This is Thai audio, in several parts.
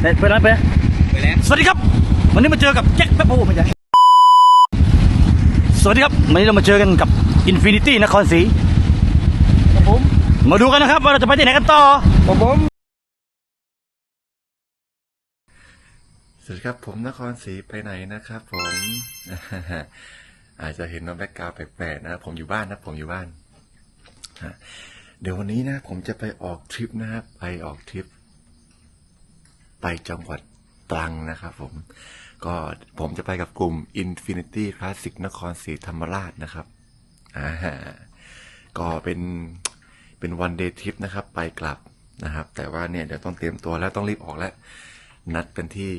เปิดร้านไปไปแล้วสวัสดีครับ วันนี้มาเจอกับแจ็คแป๊บโอ้ไม่ใช่สวัสดีครับ วันนี้เรามาเจอกันกับอินฟินิตี้นครศรีครับผม มาดูกันนะครับว่าเราจะไปที่ไหนกันต่อครับผม สวัสดีครับผมนครศรีไปไหนนะครับผมอาจจะเห็นน้องแบ็กกราวด์แปลกๆนะครับผมอยู่บ้านนะผมอยู่บ้านฮะเดี๋ยววันนี้นะผมจะไปออกทริปนะครับไปออกทริป ไปจังหวัดตรังนะครับผม ก็ผมจะไปกับกลุ่ม Infinity Classic นครศรีธรรมราชนะครับอ่าฮะก็เป็นเป็นวันเดย์ทริปนะครับ ไปกลับนะครับ แต่ว่าเนี่ยเดี๋ยวต้องเตรียมตัวแล้วต้องรีบออกแล้ว นัดกันที่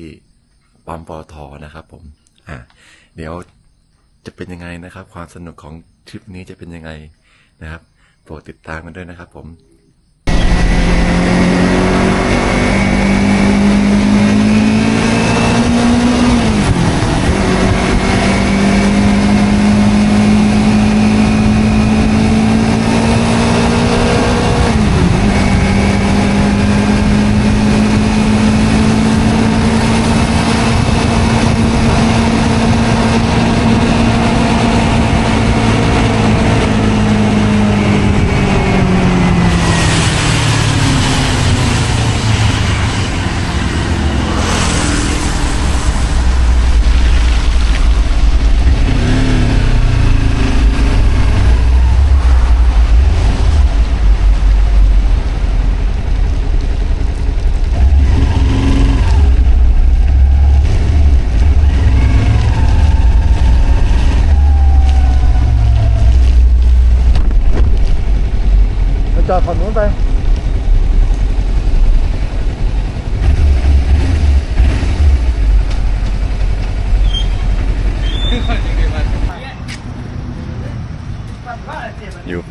ปั๊มปอทอนะครับผมอะเดี๋ยวจะเป็นยังไงนะครับ ความสนุกของทริปนี้จะเป็นยังไงนะครับโปรดติดตามกันด้วยนะครับผม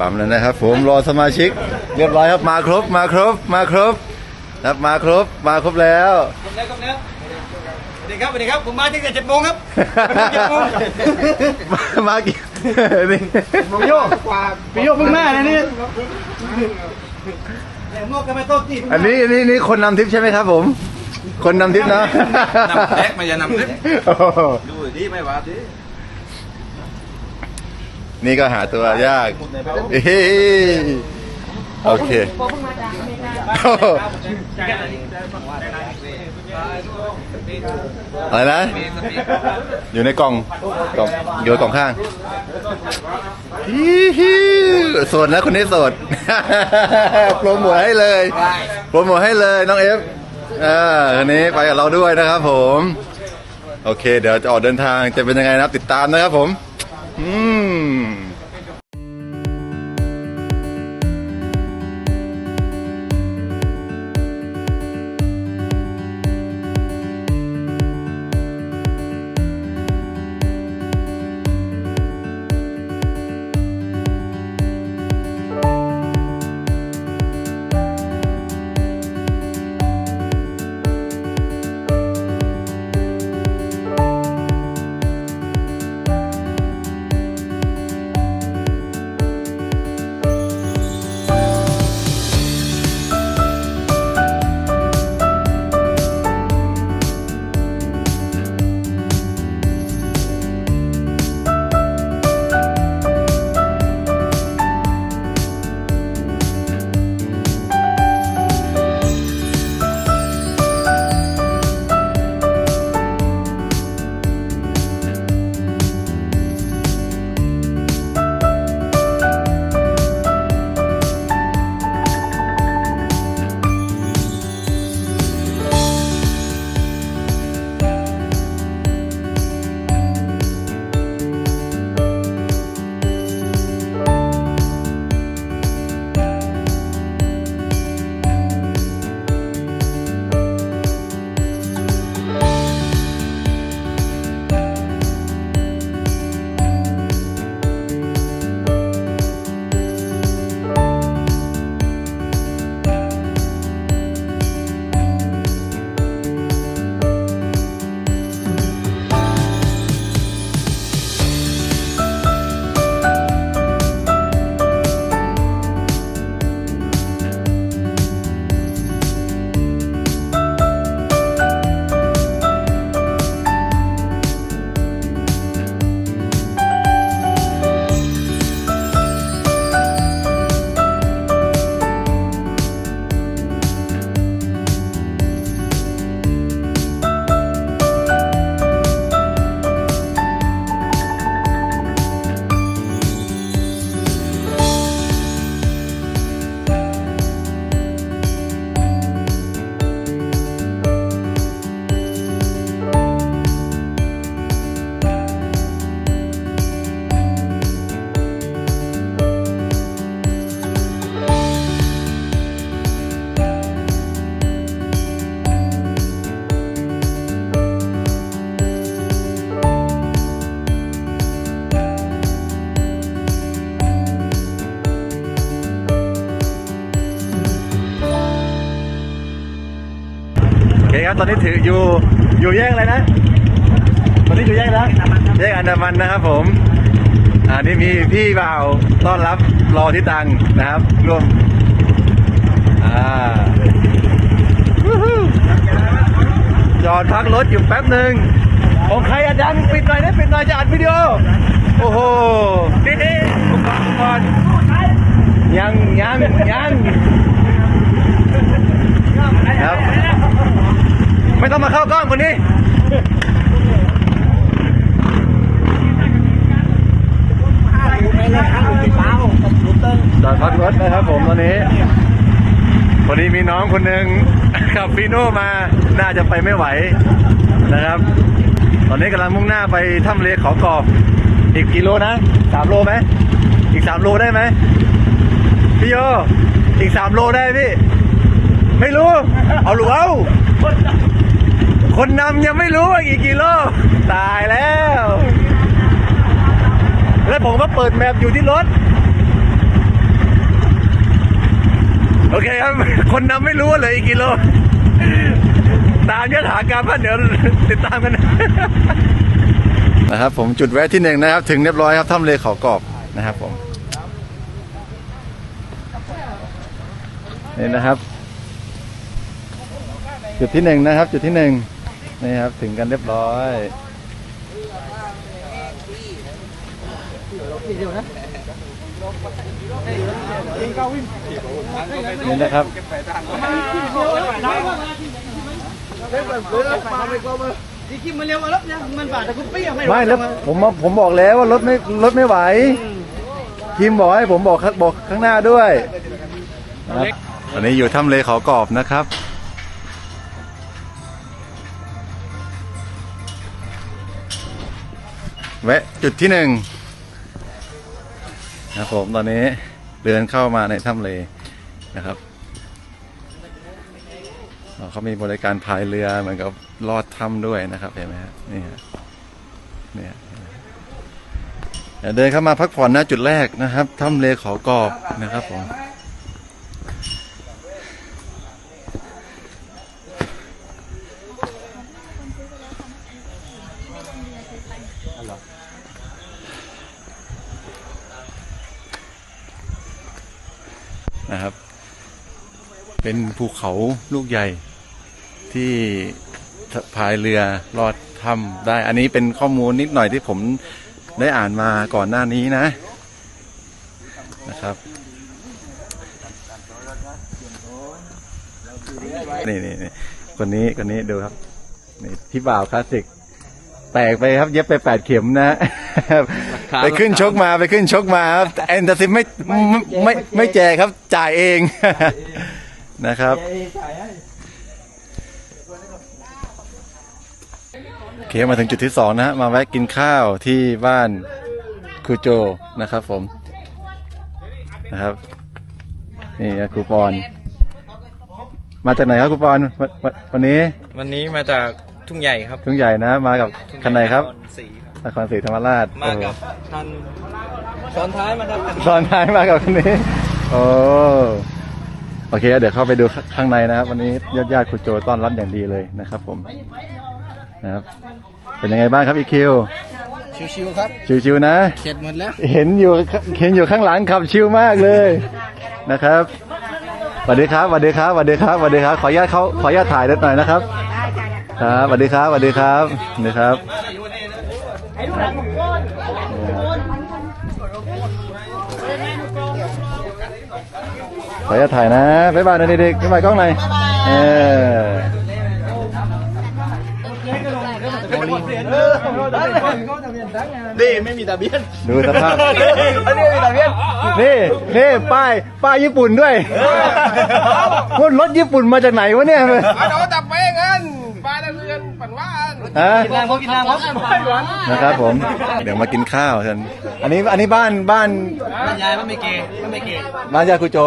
ปั๊มแล้วนะครับ ผมรอสมาชิก เรียบร้อยครับมาครบมาครบมาครบครับมาครบมาครบแล้วครบแล้วครบแล้วสวัสดีครับสวัสดีครับผมมาตั้งแต่เจ็ดโมงครับเจ็ดโมงมามากี่นี่พี่โยกพี่โยกเพิ่งมานะนี่แหลมงอกกันไม่โต๊ะที่อันนี้อันนี้นี่คนนำทริปใช่ไหมครับผม คนนำทริปนะนำแท็กมาอย่านำทริปโอ้โหดูดิไม่ว่าดิ นี่ก็หาตัวยากเอ้ยโอเคโอ้โหอะไรนะ อยู่ในกล่องกล่องอยู่ในกล่องข้างฮิฮิโสดนะคนนี้โสดโปรโมทให้เลยโปรโมทให้เลยน้องเอฟอ่าคนนี้ไปกับเราด้วยนะครับผม โอเค เดี๋ยวจะออกเดินทางจะเป็นยังไงนะครับติดตามนะครับผม อื ครับ ตอนนี้ถืออยู่อยู่แยกอะไรนะ ตอนนี้อยู่แยกนะแยกอันดามันนะครับผมอ่านี่มีพี่บ่าวต้อนรับรอที่ตังนะครับ ร่วมอ่าวู้ฮู้จอดพักรถอยู่แป๊บหนึ่งของใครอะดังปิดหน่อยนะปิดหน่อยจะอัดวิดีโอ โอ้โหเฮ้ยอุปกรณ์ยังยังยังครับ ไม่ต้องมาเข้ากล้องคนนี้จอดพักรถนะครับผมตอนนี้พอดีมีน้องคนหนึ่งขับฟีโน่มา น่าจะไปไม่ไหวนะครับ ตอนนี้กำลังมุ่งหน้าไปถ้ำเลขากรอบอีกกิโลนะสามโลไหมอีกสามโลได้ไหมพี่โยอีกสามโลได้พี่ ไม่รู้ เอาหรือเอา คนนำยังไม่รู้ว่าอีกกิโล ตายแล้ว แล้วผมก็เปิดแมปอยู่ที่รถ โอเคครับ คนนำไม่รู้ว่าเหลยอีกกิโล ตามยถากรรมเดี๋ยวติดตามกันนะครับผมจุดแวะที่หนึ่งนะครับ ถึงเรียบร้อยครับถ้ำเลเขากรอบนะครับผมนี่นะครับ จุดที่หนึ่งนะครับ จุดที่หนึ่ง นี่ครับถึงกันเรียบร้อยนี่นะครับที่คิดมันเร็วมาแล้วเนี่ยมันบาดแต่คุณปี้อะไม่ไม่แล้วผมมาผมบอกแล้วว่ารถไม่รถไม่ไหวทีมบอกให้ผมบอกข้างบอกข้างหน้าด้วยนะครับตอนนี้อยู่ถ้ำเลเขากรอบนะครับ แวะจุดที่หนึ่งนะครับผมตอนนี้เดินเข้ามาในถ้ำเลนะครับเขามีบริการพายเรือเหมือนกับลอดถ้ำด้วยนะครับเห็นไหมฮะนี่ฮะเนี่ยเดี๋ยวเดินเข้ามาพักผ่อนนะจุดแรกนะครับถ้ำเลขอกอบนะครับผม นะครับ เป็นภูเขาลูกใหญ่ที่พายเรือลอดถ้ำได้ อันนี้เป็นข้อมูลนิดหน่อยที่ผมได้อ่านมาก่อนหน้านี้นะนะครับนี่นี่นี่คนนี้คนนี้ดูครับนี่พี่บ่าวคลาสสิกแตกไปครับเย็บไปแปดเข็มนะ ไปขึ้นชกมาไปขึ้นชกมาครับแอนตาซิมไม่ไม่ไม่ไม่แจกครับจ่ายเองนะครับโอเคมาถึงจุดที่สองนะฮะมาแวะกินข้าวที่บ้านครูโจนะครับผมนะครับนี่ครูปอน มาจากไหนครับครูปอนวันวันวันนี้ วันนี้มาจากทุ่งใหญ่ครับทุ่งใหญ่นะ มากับทุ่งใหญ่คันไหนครับ นศรีครับนครศรีธรรมราชมากับทันซ้อนท้ายมาครับคันนี้ตอนท้ายมากับคันนี้โอ้โอเค เดี๋ยวเข้าไปดูข้างในนะครับ วันนี้ญาติญาติๆครูโจต้อนรับอย่างดีเลยนะครับ ผมนะครับเป็นยังไงบ้างครับอีคิวชิวๆครับชิวๆนะเข็ดหมดแล้ว เห็นอยู่เห็นอยู่ข้างหลังขับชิวมากเลยนะครับสวัสดีครับสวัสดีครับสวัสดีครับสวัสดีครับ ขออนุญาตเขาขออนุญาตถ่ายนิดหน่อยนะครับ ครับสวัสดีครับสวัสดีครับ สวัสดีครับขออนุญาตถ่ายนะบ๊ายบายนะเด็กๆบ๊ายบายกล้องหน่อยเออดีไม่มีตะเบียนดูสภาพอันนี้มีตะเบียนนี่นี่ป้ายป้ายญี่ปุ่นด้วยพวกรถญี่ปุ่นมาจากไหนวะเนี่ยเราตับไปงั้นปลาตะเรือนปั่นว่าน ฮะกินน้ำเขากินน้ำเขาไม่หวานนะครับผม เดี๋ยวมากินข้าวกันอันนี้อันนี้บ้านบ้านมันยายมันไม่เกย์มันไม่เกย์บ้านญาติครูโจ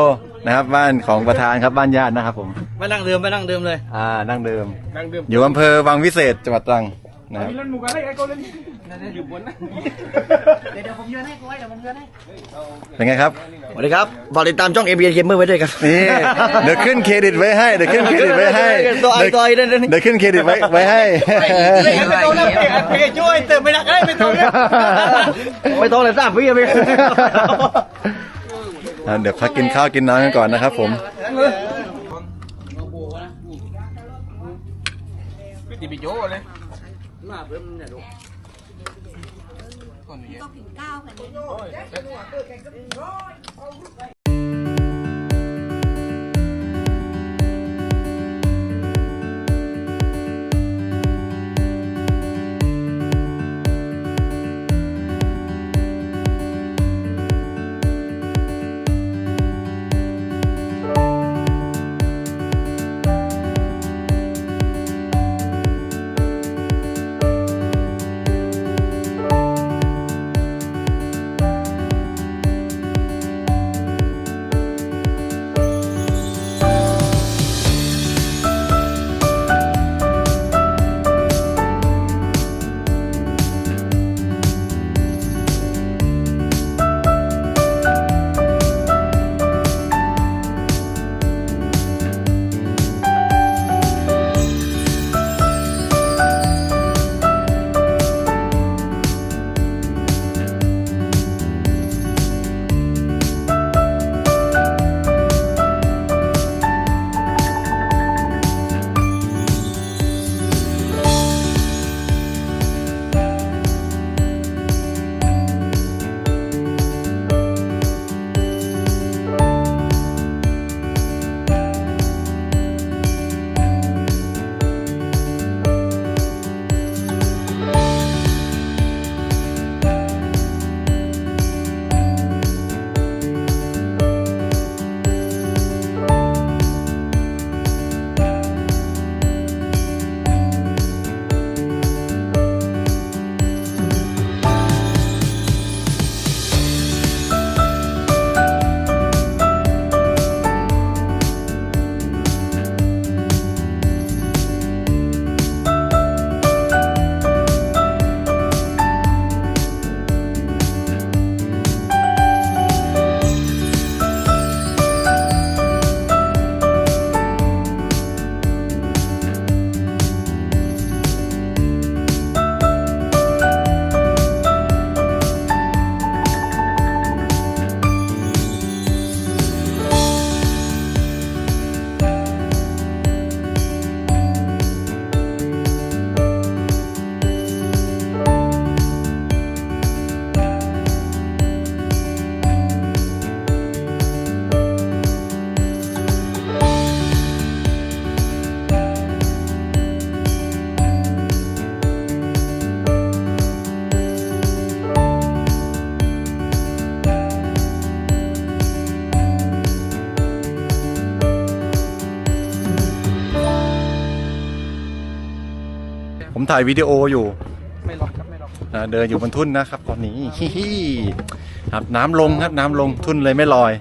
นะครับบ้านของประธานครับบ้านญาตินะครับผมไม่นั่งเดิมไม่นั่งเดิมเลย อ่านั่งเดิมนั่งดื่มอยู่อำเภอวังวิเศษจังหวัดตรัง นะครับมีเล่นหมูกันได้ไอ้คนเล่นนั่นอยู่บนนะเดี๋ยวผมเยือนให้กูไว้เดี๋ยวผมเยือนให้เป็นไงครับสวัสดีครับฝากติดตามช่องเอ็มบีเกมเมอร์ไว้ด้วยครับนี่เดี๋ยวขึ้นเครดิตไว้ให้เดี๋ยวขึ้นเครดิตไว้ให้ตัวไอ้ตัวไอ้นั่นนั่นเดี๋ยวขึ้นเครดิตไว้ไว้ให้ไม่ต้องนะเพจช่วยเติมไม่ได้ไม่ต้องนะไม่ต้องเลยทราบพี่ไปอะเดี๋ยวพักกินข้าวกินน้ำกันก่อนนะครับผมพี่ตีไปโจ้เลย มาเพิ่มเนี่ยดูก่อนนี้ก็ถึงเก้าค่ะเนี่ ถ่ายวิดีโออยู่ไม่ล็อกครับไม่ล็อกนะเดินอยู่บนทุ่นนะครับ ตอนนี้ฮิฮิครับน้ำลงครับน้ำลงทุ่นเลยไม่ลอย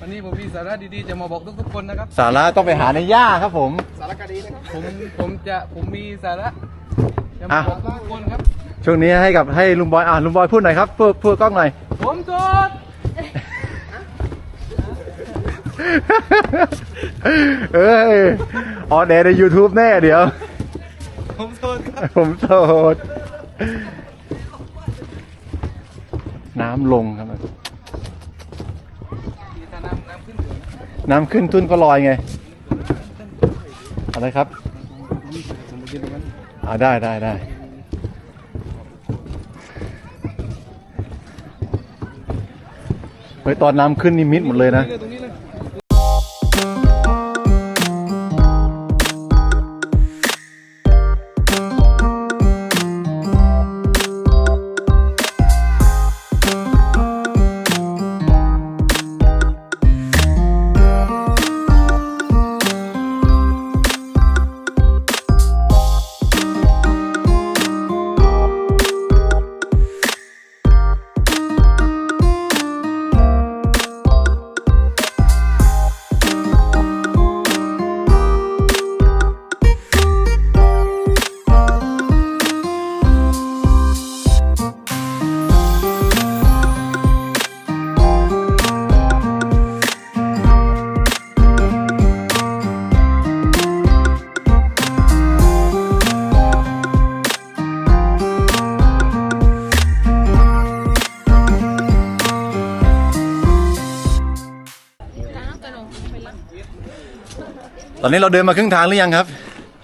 วันนี้ผมมีสาระดีๆจะมาบอกทุกๆคนนะครับ สาระต้องไปหาในหญ้าครับผม สารคดีนะครับผมผมจะผมมีสาระจะอะมาบอกทุกๆคนครับ ช่วงนี้ให้กับให้ลุงบอยอ่าลุงบอยพูดหน่อยครับพูดพูดกล้องหน่อย ผมโสดเอ้ยออนแอร์ใน YouTube แน่เดี๋ยว ผมโทษครับ ผมโสด น้ำลงครับ ถ้าน้ำน้ำขึ้นเหนือน้ำขึ้นทุ่นก็ลอยไง อะไรครับ ผมไปยืนตรงนั้นอ่าได้ได้ได้ เฮ้ยตอนน้ำขึ้นนี่มิดหมดเลยนะ ตรงนี้ นนี้เราเดินมาครึ่งทางหรือยังครับ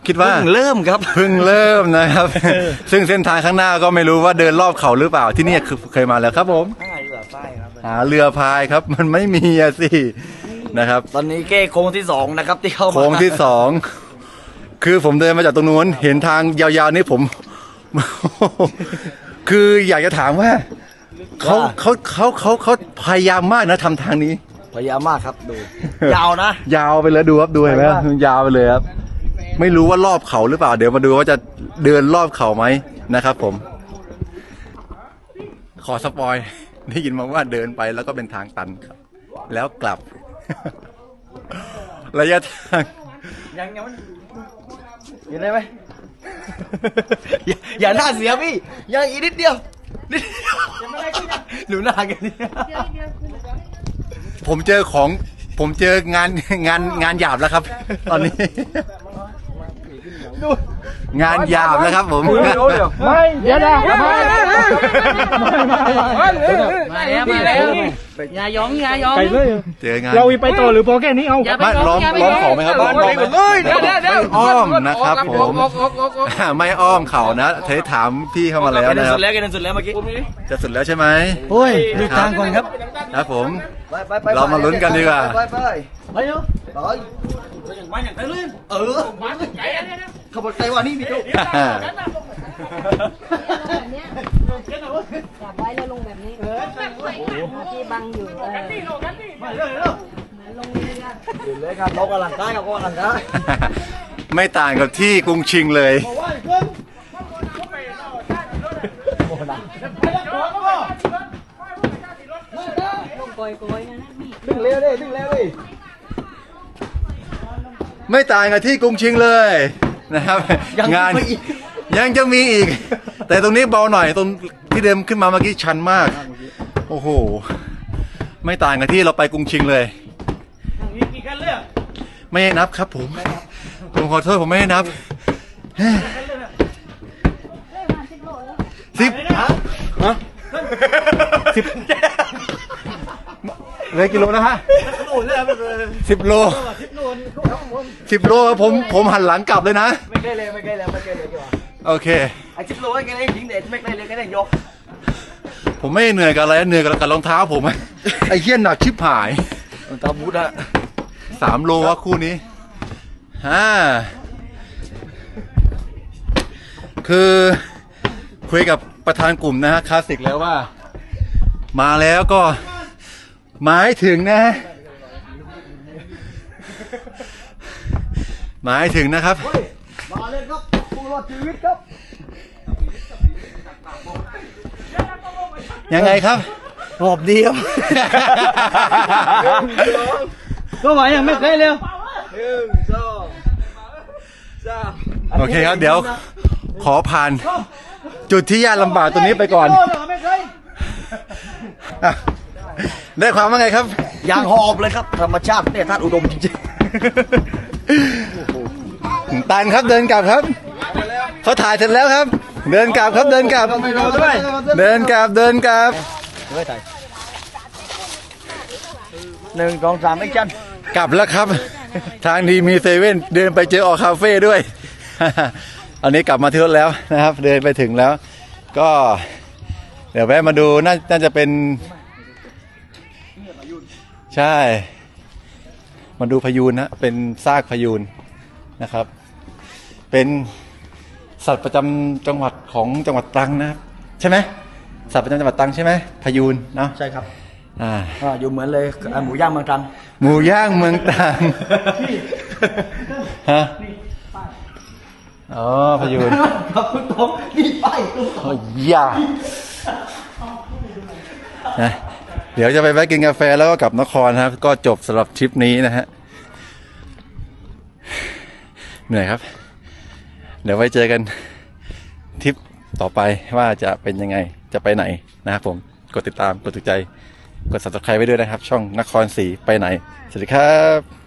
คิดว่า เพิ่งเริ่มครับ เพิ่งเริ่มนะครับ ซึ่งเส้นทางข้างหน้าก็ไม่รู้ว่าเดินรอบเขาหรือเปล่าที่นี่คือเคยมาแล้วครับผมง่ายเหลือไฟครับหาเรือพายครับ มันไม่มีอะสินะครับตอนนี้เก้โค้งที่สองนะครับที่เข้ามาโค้งที่สองคือผมเดินมาจากตรงนู้นเห็นทางยาวๆนี่ผม คืออยากจะถามว่าเขาเขาเขาเขาเขาพยายามมากนะทำทางนี้ พยายามมากครับดู ยาวนะ ยาวไปเลยดูครับดูเห็นไหมไปว่ายาวไปเลยครับ ไม่รู้ว่ารอบเขาหรือเปล่า เดี๋ยวมาดูว่าจะเดินรอบเขาไหมนะครับ ผม ขอสปอยได้ยินมาว่าเดินไปแล้วก็เป็นทางตันครับ แล้วกลับ ระยะทาง ยังยังมันเห็นได้ไหม อย่าอย่าหน้าเสียพี่ ยังอีกนิดเดียวนิดเดียวดูหน้ากันนี่ ผมเจอของ ผมเจองานงานงานหยาบแล้วครับ ตอนนี้ งานหยาบแล้วครับผม ไม่เดี๋ยวนะไม่ไม่มาแล้วมาแล้วอย่ายองอย่ายองไปเลยเจองานเราไปต่อหรือพอแค่นี้เอาอย่าไปร้องอย่าไปล้อมยเขอไหมครับล้อมเขาไหมเดี๋ยวเดี๋ยไม่อ้อมนะครับผมไม่อ้อมเขานะเคยถามพี่เข้ามาแล้วแกเดินนะคสุรับดแล้วแกเดินสุดแล้วเมื่อกี้จะสุดแล้วใช่ไหมโอ้ยดูทางก่อนครับครับผม เรามาลุ้นกันดีกว่าไปไปไป เร็วไปมาอย่างไรเลื่นเออมานไกลขบวนไกลว่านี่พี่โจแบบเนี้ยจับไว้แล้วลงแบบนี้เออที่บังอยู่เออมาเร็วเร็วลงเรืออยู่เลยครับเรากำลังกายครับกำลังกายไม่ต่างกับที่กรุงชิงเลยดึงเร็วดิดึงเร็วดิ ไม่ต่างกับที่กรุงชิงเลยนะครับงานยังจะมีอีก แต่ตรงนี้เบาหน่อยตรงที่เดิมขึ้นมาเมื่อกี้ชันมาก โอ้โห ไม่ต่างกับที่เราไปกรุงชิงเลย มีกี่คันเลือกไม่ให้นับครับผม ผมขอโทษผมไม่ให้นับสิบสิบเลยกิโลนะฮะ โอ้ยเลยครับสิบโล สิบโลผมผมหันหลังกลับเลยนะไม่ใกล้เลยไม่ใกล้เลยไม่ใกล้เลยดีกว่าโอเคไอ้จิ๊บโลไอ้แกได้ยิงเด็ดไม่ใกล้เลยแกได้ยกผมไม่เหนื่อยกับอะไรเหนื่อยกับกับรองเท้าผมอะไอ้เหี้ยหนักชิบหายตาบูดอะสามโลวะคู่นี้ฮ่าคือคุยกับประธานกลุ่มนะฮะคลาสสิกแล้วว่า มาแล้วก็หมายถึงนะ หมายถึงนะครับ มาเลยครับผู้รอดชีวิตครับ ยังไงครับรอบเดียวก็ไหวยังไม่ใกล้เร็วหนึ่งสองสามโอเคครับ เดี๋ยวขอผ่าน จุดที่ยากลำบากตัวนี้ไปก่อนอะได้ความว่าไงครับ ยางหอบเลยครับ ธรรมชาติเนี่ยท่านอุดมจริง ตันครับเดินกลับครับเขาถ่ายเสร็จแล้วครับ เดินกลับครับเดินกลับเดินกลับเดินกลับๆไม่ถ่ายหนึ่งสองสามไม่จันกลับแล้วครับ ทางดีมีเซเว่นเดินไปเจอออกคาเฟ่ด้วย อันนี้กลับมาที่รถแล้วนะครับ เดินไปถึงแล้ว ก็ เดี๋ยวแวะมาดูน่าน่าจะเป็น ใช่ มาดูพยูนนะเป็นซากพยูนนะครับ เป็นสัตว์ประจำจังหวัดของจังหวัดตรังนะครับใช่ไหมสัตว์ประจำจังหวัดตรังใช่ไหมพยูนเนาะใช่ครับอ่าอ่าอยู่เหมือนเลยอ่าหมูย่างเมืองตรังหมูย่างเมืองตรังฮะอ๋อพยูนครับคุณตงนี่ไปคุณโอ้ยยานะเดี๋ยวจะไปแวะกินกาแฟแล้วก็กลับนครนะครับ ก็จบสำหรับทริปนี้นะฮะเหนื่อยครับ เดี๋ยวไว้เจอกันทริปต่อไปว่าจะเป็นยังไงจะไปไหนนะครับผมกดติดตามกดถูกใจ กด subscribe ไว้ด้วยนะครับ ช่องนครศรีไปไหน สวัสดีครับ